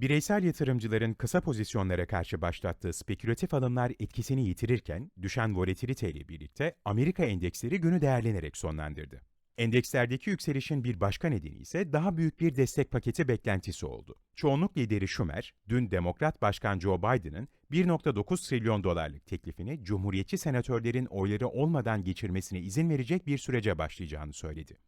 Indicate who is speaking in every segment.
Speaker 1: Bireysel yatırımcıların kısa pozisyonlara karşı başlattığı spekülatif alımlar etkisini yitirirken, düşen volatilite ile birlikte Amerika endeksleri günü değerlenerek sonlandırdı. Endekslerdeki yükselişin bir başka nedeni ise daha büyük bir destek paketi beklentisi oldu. Çoğunluk lideri Schumer, dün Demokrat Başkan Joe Biden'ın 1.9 trilyon dolarlık teklifini Cumhuriyetçi senatörlerin oyları olmadan geçirmesine izin verecek bir sürece başlayacağını söyledi.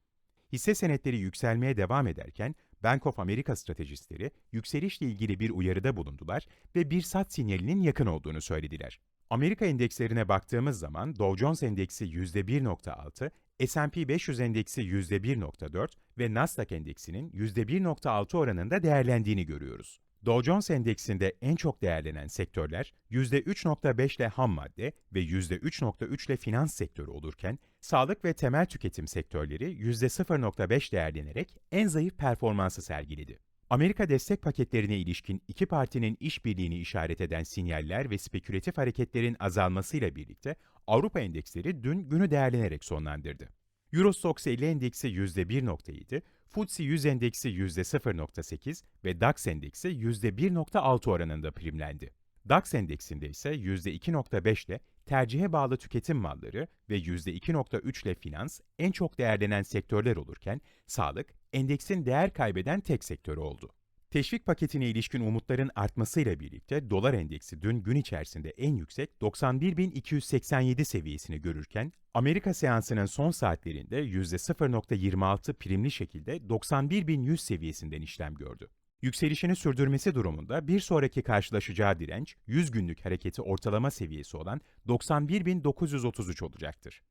Speaker 1: Hisse senetleri yükselmeye devam ederken Bank of America stratejistleri yükselişle ilgili bir uyarıda bulundular ve bir sat sinyalinin yakın olduğunu söylediler. Amerika endekslerine baktığımız zaman Dow Jones endeksi %1.6, S&P 500 endeksi %1.4 ve Nasdaq endeksinin %1.6 oranında değerlendiğini görüyoruz. Dow Jones endeksinde en çok değerlenen sektörler %3.5 ile ham madde ve %3.3 ile finans sektörü olurken, sağlık ve temel tüketim sektörleri %0.5 değerlenerek en zayıf performansı sergiledi. Amerika destek paketlerine ilişkin iki partinin işbirliğini işaret eden sinyaller ve spekülatif hareketlerin azalmasıyla birlikte Avrupa endeksleri dün günü değerlenerek sonlandırdı. Eurostoxx 50 endeksi %1.7, FTSE 100 endeksi %0.8 ve DAX endeksi %1.6 oranında primlendi. DAX endeksinde ise %2.5 ile tercihe bağlı tüketim malları ve %2.3 ile finans en çok değerlenen sektörler olurken sağlık endeksin değer kaybeden tek sektör oldu. Teşvik paketine ilişkin umutların artmasıyla birlikte dolar endeksi dün gün içerisinde en yüksek 91.287 seviyesini görürken Amerika seansının son saatlerinde %0.26 primli şekilde 91.100 seviyesinden işlem gördü. Yükselişini sürdürmesi durumunda bir sonraki karşılaşacağı direnç 100 günlük hareketi ortalama seviyesi olan 91.933 olacaktır.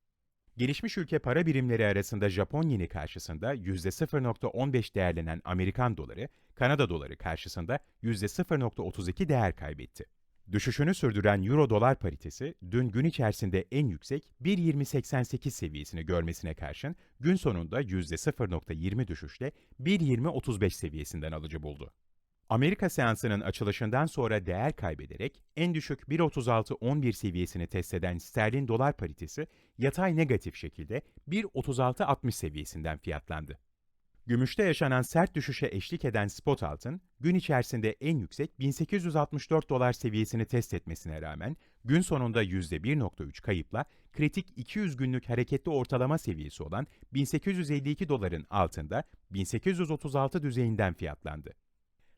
Speaker 1: Gelişmiş ülke para birimleri arasında Japon yeni karşısında %0.15 değerlenen Amerikan doları, Kanada doları karşısında %0.32 değer kaybetti. Düşüşünü sürdüren Euro-dolar paritesi dün gün içerisinde en yüksek 1.2088 seviyesini görmesine karşın gün sonunda %0.20 düşüşle 1.2035 seviyesinden alıcı buldu. Amerika seansının açılışından sonra değer kaybederek en düşük 1.36.11 seviyesini test eden sterlin dolar paritesi yatay negatif şekilde 1.36.60 seviyesinden fiyatlandı. Gümüşte yaşanan sert düşüşe eşlik eden spot altın, gün içerisinde en yüksek 1864 dolar seviyesini test etmesine rağmen gün sonunda %1.3 kayıpla kritik 200 günlük hareketli ortalama seviyesi olan 1852 doların altında 1836 düzeyinden fiyatlandı.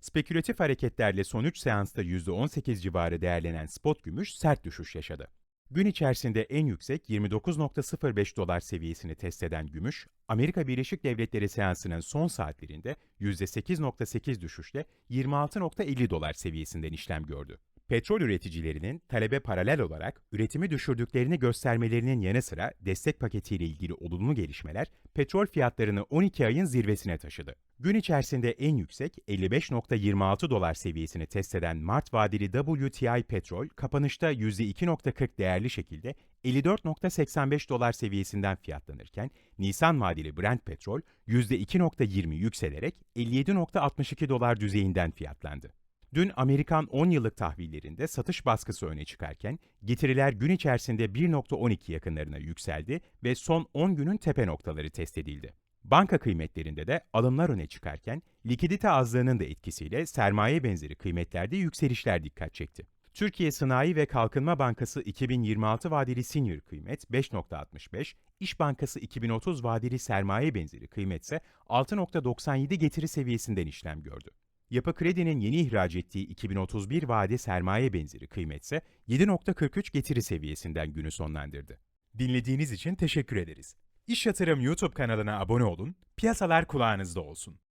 Speaker 1: Spekülatif hareketlerle son 3 seansta %18 civarı değerlenen spot gümüş sert düşüş yaşadı. Gün içerisinde en yüksek 29.05 dolar seviyesini test eden gümüş, Amerika Birleşik Devletleri seansının son saatlerinde %8.8 düşüşle 26.50 dolar seviyesinden işlem gördü. Petrol üreticilerinin talebe paralel olarak üretimi düşürdüklerini göstermelerinin yanı sıra destek paketiyle ilgili olumlu gelişmeler petrol fiyatlarını 12 ayın zirvesine taşıdı. Gün içerisinde en yüksek 55.26 dolar seviyesini test eden Mart vadeli WTI petrol kapanışta %2.40 değerli şekilde 54.85 dolar seviyesinden fiyatlanırken Nisan vadeli Brent petrol %2.20 yükselerek 57.62 dolar düzeyinden fiyatlandı. Dün Amerikan 10 yıllık tahvillerinde satış baskısı öne çıkarken getiriler gün içerisinde 1.12 yakınlarına yükseldi ve son 10 günün tepe noktaları test edildi. Banka kıymetlerinde de alımlar öne çıkarken likidite azlığının da etkisiyle sermaye benzeri kıymetlerde yükselişler dikkat çekti. Türkiye Sanayi ve Kalkınma Bankası 2026 vadeli senior kıymet 5.65, İş Bankası 2030 vadeli sermaye benzeri kıymet ise 6.97 getiri seviyesinden işlem gördü. Yapı Kredi'nin yeni ihraç ettiği 2031 vade sermaye benzeri kıymetse 7.43 getiri seviyesinden günü sonlandırdı. Dinlediğiniz için teşekkür ederiz. İş Yatırım YouTube kanalına abone olun, piyasalar kulağınızda olsun.